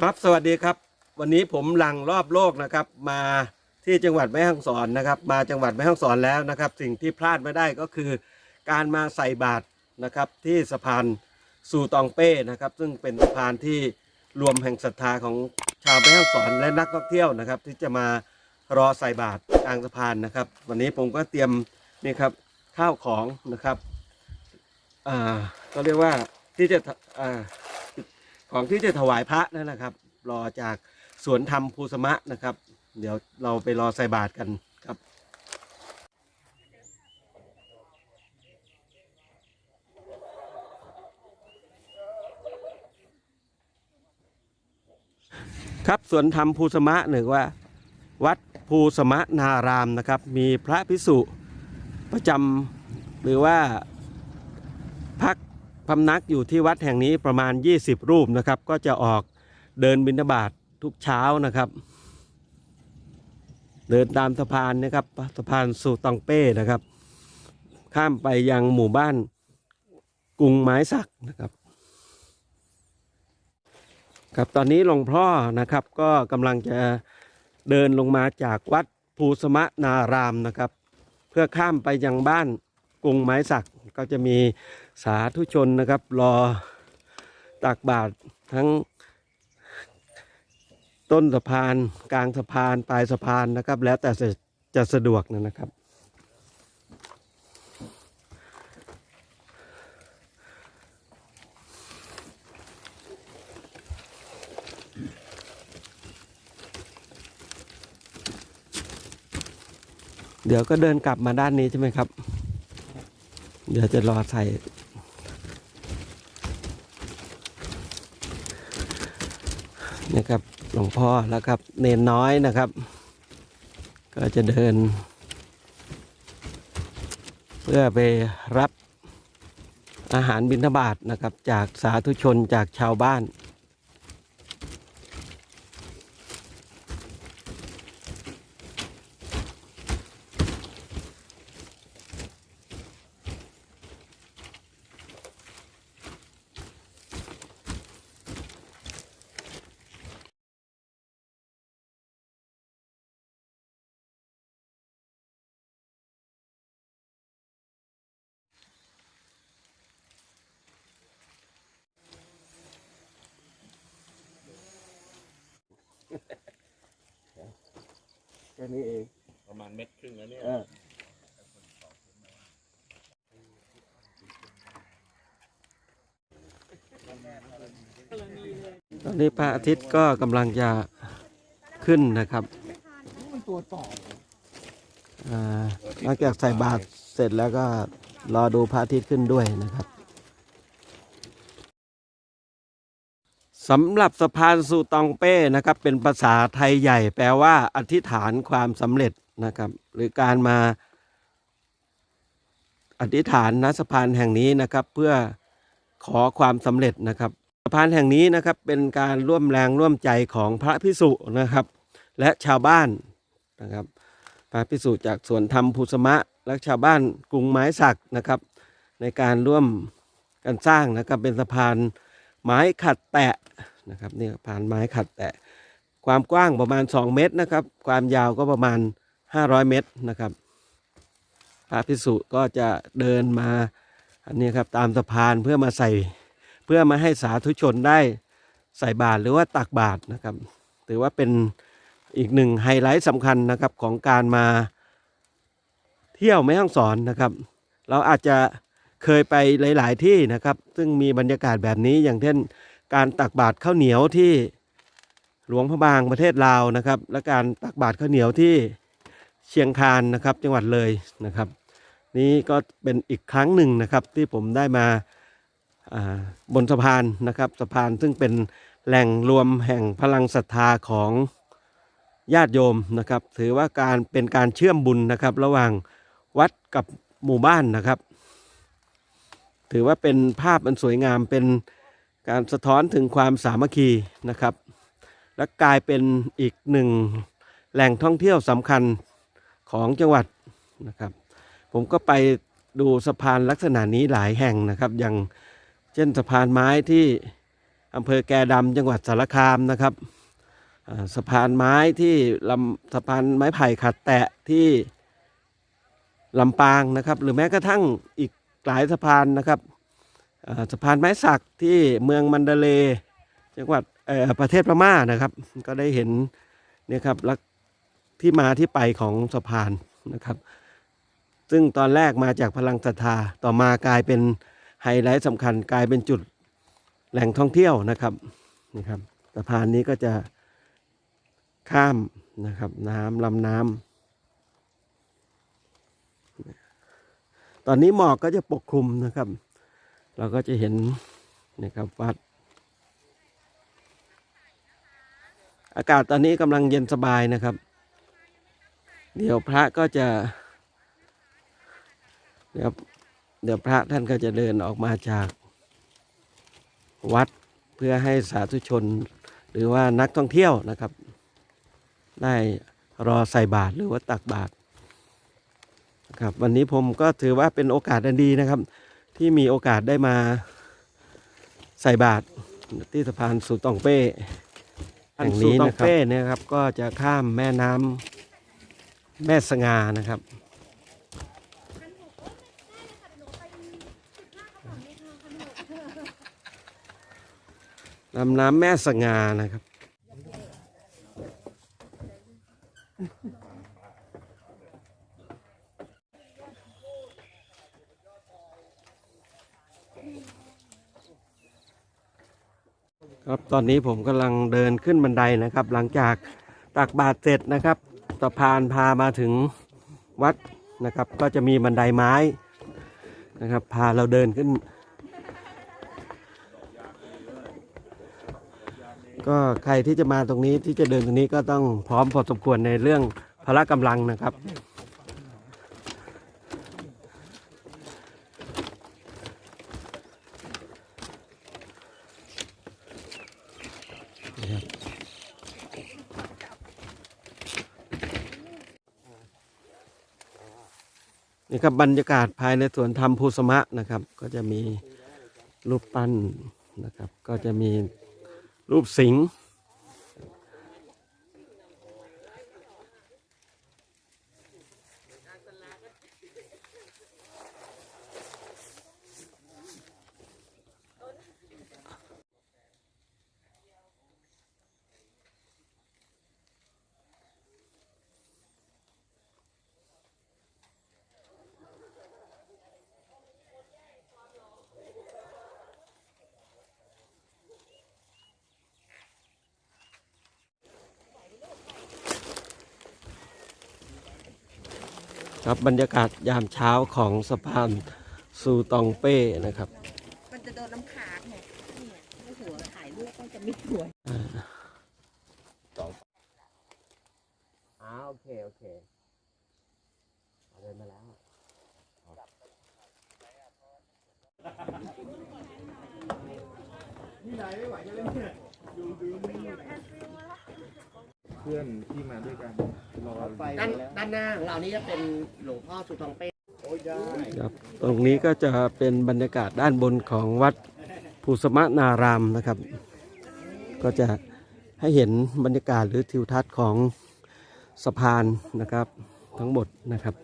ครับสวัสดีครับ วันนี้ผมลังรอบโลกนะครับ มาที่จังหวัดแม่ฮ่องสอนนะครับ มาจังหวัดแม่ฮ่องสอนแล้วนะครับ สิ่งที่พลาดไม่ได้ก็คือ การมาใส่บาตรนะครับที่สะพานสู่ตองเป้นะครับ ซึ่งเป็นสะพานที่รวมแห่งศรัทธาของชาวแม่ฮ่องสอนและนักท่องเที่ยวนะครับ ที่จะมารอใส่บาตรกลางสะพานนะครับ วันนี้ผมก็เตรียมนี่ครับข้าวของนะครับอ่าก็เรียกว่าที่จะอ่า ของที่จะถวายพระนั่นนะครับ รอจากสวนธรรมภูสมะนะครับ เดี๋ยวเราไปรอใส่บาตรกันครับครับสวนธรรมภูสมะหรือว่า วัดภูสมะนารามนะครับ มีพระพิสุประจำหรือว่า พำนักอยู่ที่วัดแห่งนี้ประมาณ 20 รูปนะครับ ก็จะออกเดินบิณฑบาตทุกเช้านะครับ เดินตามสะพานนะครับสะพานสู่ตองเป้นะครับ ข้ามไปยังหมู่บ้านกรุงไม้สักนะครับครับตอนนี้หลวงพ่อนะครับก็กำลังจะเดินลงมาจากวัดภูสมะนารามนะครับ เพื่อข้ามไปยังบ้านกรุงไม้สัก ก็จะมีสาธุชนนะครับ รอตักบาตรทั้งต้นสะพานกลางสะพานปลายสะพานนะครับ แล้วแต่จะสะดวกนะครับ เดี๋ยวก็เดินกลับมาด้านนี้ใช่ไหมครับ ดี๋ยวจะรอใส่ นะครับหลวงพ่อแล้วครับ เนนน้อยนะครับ ก็จะเดิน เพื่อไปรับอาหารบิณฑบาตนะครับ จากสาธุชนจากชาวบ้าน แค่นี้เอง ประมาณเม็ดครึ่งแล้วเนี่ยเออ ตอนนี้พระอาทิตย์ก็กำลังจะขึ้นนะครับอ่าหลังจากใส่บาตรเสร็จแล้วก็รอดูพระอาทิตย์ขึ้นด้วยนะครับ สำหรับสะพานสู่ตองเป้นะครับเป็นภาษาไทยใหญ่ แปลว่า อธิษฐานความสำเร็จนะครับ หรือการมา อธิษฐานณสะพานแห่งนี้นะครับ เพื่อขอความสำเร็จนะครับสะพานแห่งนี้นะครับเป็นการร่วมแรงร่วมใจของพระพิสุนะครับ และชาวบ้านนะครับ พระพิสุจากสวนธรรมภูสมะ และชาวบ้านกรุงไม้สักนะครับ ในการร่วมกันสร้างนะครับเป็นสะพานไม้ขัดแตะ นะครับนี่สะพานไม้ขัดแตะความกว้างประมาณ 2 เมตรนะครับ ความยาวก็ประมาณ 500 เมตรนะครับพระพิสุก็จะเดินมาอันนี้ครับตามสะพานเพื่อมาใส่เพื่อมาให้สาธุชนได้ใส่บาตรหรือว่าตักบาตรนะครับ ถือว่าเป็นอีกหนึ่งไฮไลท์สำคัญนะครับของการมาเที่ยวแม่ฮ่องสอนนะครับ เราอาจจะเคยไปหลาย ๆ ที่นะครับ ซึ่งมีบรรยากาศแบบนี้อย่างเช่น การตักบาตรข้าวเหนียวที่หลวงพระบางประเทศลาวนะครับ และการตักบาตรข้าวเหนียวที่เชียงคานนะครับจังหวัดเลยนะครับ นี่ก็เป็นอีกครั้งหนึ่งนะครับที่ผมได้มาาบนสะพานนะครับสะพานซึ่งเป็นแหล่งรวมแห่งพลังศรัทธาของญาติโยมนะครับ ถือว่าการเป็นการเชื่อมบุญนะครับ ระหว่างวัดกับหมู่บ้านนะครับ ถือว่าเป็นภาพอันสวยงามเป็น การสะท้อนถึงความสามัคคีนะครับ และกลายเป็นอีกหนึ่งแหล่งท่องเที่ยวสำคัญของจังหวัดนะครับ ผมก็ไปดูสะพานลักษณะนี้หลายแห่งนะครับ อย่างเช่นสะพานไม้ที่อำเภอแกดำจังหวัดสารคามนะครับสะพานไม้ที่ลำสะพานไม้ไผ่ขัดแตะที่ลำปางนะครับ หรือแม้กระทั่งอีกหลายสะพานนะครับ สะพานไม้สักที่เมืองมันดาเล จังหวัดประเทศพม่านะครับ ก็ได้เห็นเนี่ยครับที่มาที่ไปของสะพานนะครับ ซึ่งตอนแรกมาจากพลังศรัทธาต่อมากลายเป็นไฮไลท์สำคัญกลายเป็นจุดแหล่งท่องเที่ยวนะครับนี่ครับสะพานนี้ก็จะข้ามนะครับน้ำลำน้ำตอนนี้หมอกก็จะปกคลุมนะครับ เราก็จะเห็นนะครับวัด อากาศตอนนี้กำลังเย็นสบายนะครับ เดี๋ยวพระก็จะเดี๋ยวเดี๋ยวพระท่านก็จะเดินออกมาจากวัดเพื่อให้สาธุชน หรือว่านักท่องเที่ยวนะครับ ได้รอใส่บาตรหรือว่าตักบาตรครับวันนี้ผมก็ถือว่าเป็นโอกาสอันดีนะครับ ที่มีโอกาสได้มาใส่บาตรที่สะพานสุตองเป้แห่งนี้นะครับเป้เนี่ยครับ ก็จะข้ามแม่น้ำแม่สงานะครับ ลำน้ำแม่สงานะครับ ตอนนี้ผมกำลังเดินขึ้นบันไดนะครับ หลังจากตักบาตรเสร็จนะครับสะพานพามาถึงวัดนะครับ ก็จะมีบันไดไม้นะครับ พาเราเดินขึ้น ก็ใครที่จะมาตรงนี้ที่จะเดินตรงนี้ก็ต้องพร้อมพอสมควรในเรื่องพละกำลังนะครับ นี่ครับบรรยากาศภายในสวนธรรมภูสมะนะครับ ก็จะมีรูปปั้นนะครับ ก็จะมีรูปสิงห์ ครับบรรยากาศยามเช้าของสะพานซูตองเป้นะครับ มันจะโดนน้ำค้างไงเนี่ยไม่หัวถ่ายรูปก็จะไม่สวยอ่าโอเค โอเคเดินมาแล้วเพื่อนที่มาด้วยกันรอไปด้านด้านหน้าของเรานี่จะเป็นหลวงพ่อสุทองเป้ครับตรงนี้ก็จะเป็นบรรยากาศด้านบนของวัดภูสมะนารามนะครับ ก็จะให้เห็นบรรยากาศหรือทิวทัศน์ของสะพานนะครับทั้งหมดนะครับ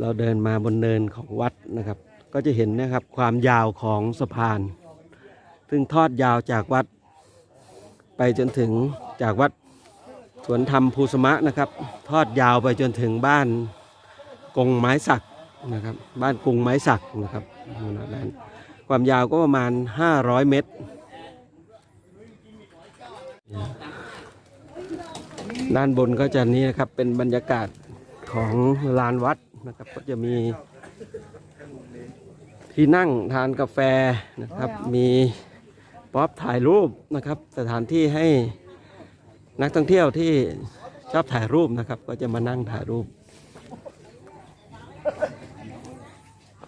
เราเดินมาบนเนินของวัดนะครับ ก็จะเห็นนะครับความยาวของสะพาน ซึ่งทอดยาวจากวัด ไปจนถึงจากวัด สวนธรรมภูสมะนะครับ ทอดยาวไปจนถึงบ้านกงไม้สักนะครับ บ้านกงไม้สักนะครับด้านความยาวก็ประมาณ 500 เมตร ด้านบนก็จะนี้นะครับเป็นบรรยากาศของลานวัดนะครับ ก็จะมีที่นั่งทานกาแฟนะครับ มีป๊อปถ่ายรูปนะครับ สถานที่ให้ นักท่องเที่ยวที่ชอบถ่ายรูปนะครับ ก็จะมานั่งถ่ายรูป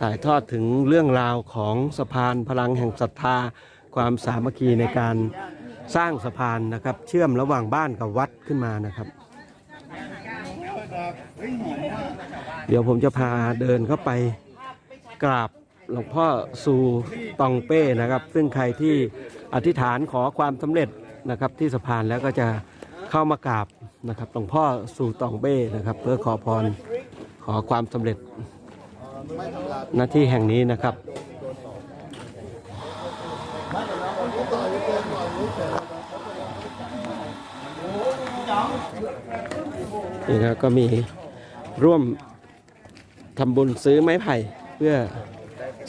ถ่ายทอดถึงเรื่องราวของสะพานพลังแห่งศรัทธา ความสามัคคีในการสร้างสะพานนะครับ เชื่อมระหว่างบ้านกับวัดขึ้นมานะครับ เดี๋ยวผมจะพาเดินเข้าไปกราบหลวงพ่อซูตองเป้นะครับ ซึ่งใครที่อธิษฐานขอความสำเร็จนะครับที่สะพานแล้วก็จะ เข้ามากราบนะครับหลวงพ่อสู่ตองเบ้นะครับ เพื่อขอพรขอความสำเร็จหน้าที่แห่งนี้นะครับนี่ครับก็มีร่วมทำบุญซื้อไม้ไผ่เพื่อ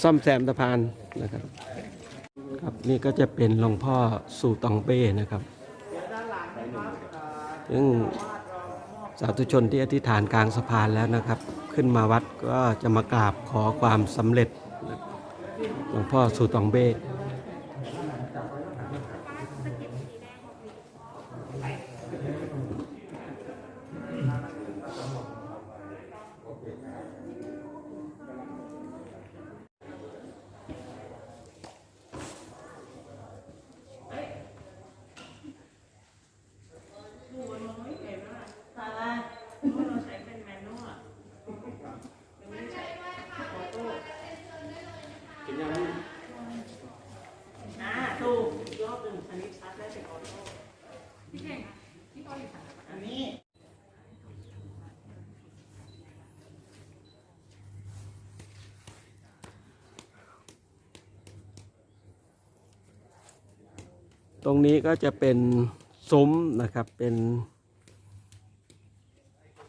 ซ่อมแซมสะพานนะครับ ครับนี่ก็จะเป็นหลวงพ่อสู่ตองเป้นะครับ ซึ่งสาธุชนที่อธิษฐานกลางสะพานแล้วนะครับ ขึ้นมาวัดก็จะมากราบขอความสำเร็จหลวงพ่อสู่ตองเบ้ อ่าถูกยอดหนึ่งอันนี้ชัดได้เป็นออโต้อันนี้ ตรงนี้ก็จะเป็นซุ้มนะครับเป็น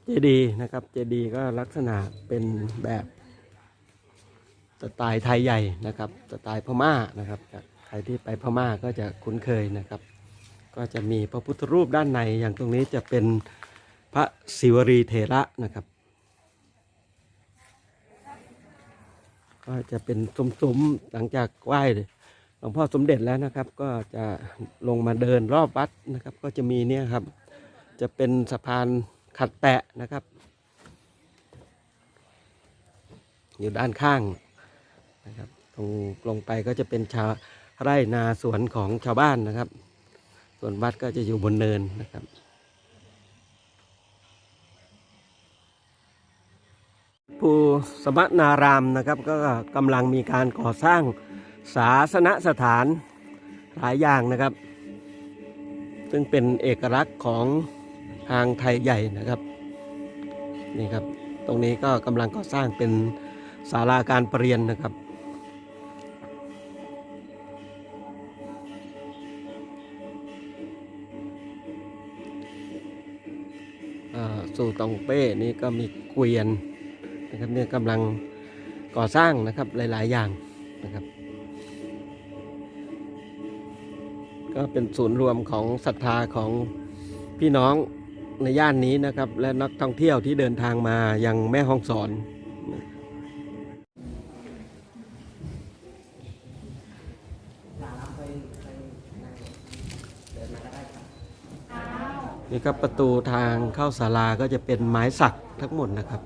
เจดีนะครับเจดีก็ลักษณะเป็นแบบสไตล์ไทยใหญ่นะครับสไตล์พม่านะครับใครที่ไปพม่าก็จะคุ้นเคยนะครับ ก็จะมีพระพุทธรูปด้านในอย่างตรงนี้จะเป็นพระศิวรีเถระนะครับ ก็จะเป็นซุ้มๆหลังจากไหว้หลว งพ่อสมเด็จแล้วนะครับ ก็จะลงมาเดินรอบวัดนะครับ ก็จะมีเนี่ยครับ จะเป็นสะพานขัดแตะนะครับ อยู่ด้านข้างนะครับตรงลงไปก็จะเป็นชาวไร่นาสวนของชาวบ้านนะครับ ส่วนวัดก็จะอยู่บนเนินนะครับภูสมนารามนะครับ ก็กำลังมีการก่อสร้าง ศาสนสถานหลายอย่างนะครับ ซึ่งเป็นเอกลักษณ์ของทางไทยใหญ่นะครับนี่ครับ ตรงนี้ก็กำลังก่อสร้างเป็นศาลาการประเรียนนะครับอ่าสู่ตองเป้นี่ก็มีเกวียนนะครับเนี่ยกำลังก่อสร้างนะครับหลาย ๆ อย่างนะครับ ก็เป็นศูนย์รวมของศรัทธาของพี่น้องในย่านนี้นะครับ และนักท่องเที่ยวที่เดินทางมายังแม่ฮ่องสอนนี่ครับประตูทางเข้าศาลาก็จะเป็นไม้สักทั้งหมดนะครับ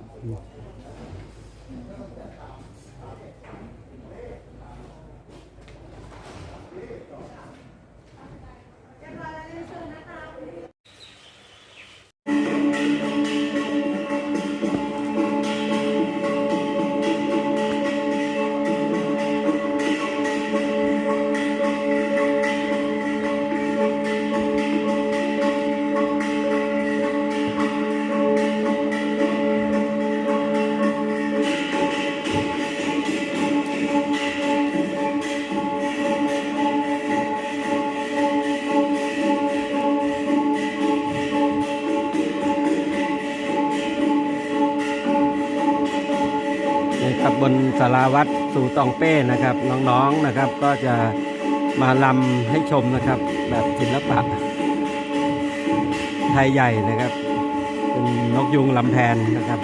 สาราวัดสู่ตองเป้นะครับ น้องๆนะครับ ก็จะมาลำให้ชมนะครับ แบบศิลปะไทยใหญ่นะครับ เป็นนกยุงลำแพนนะครับ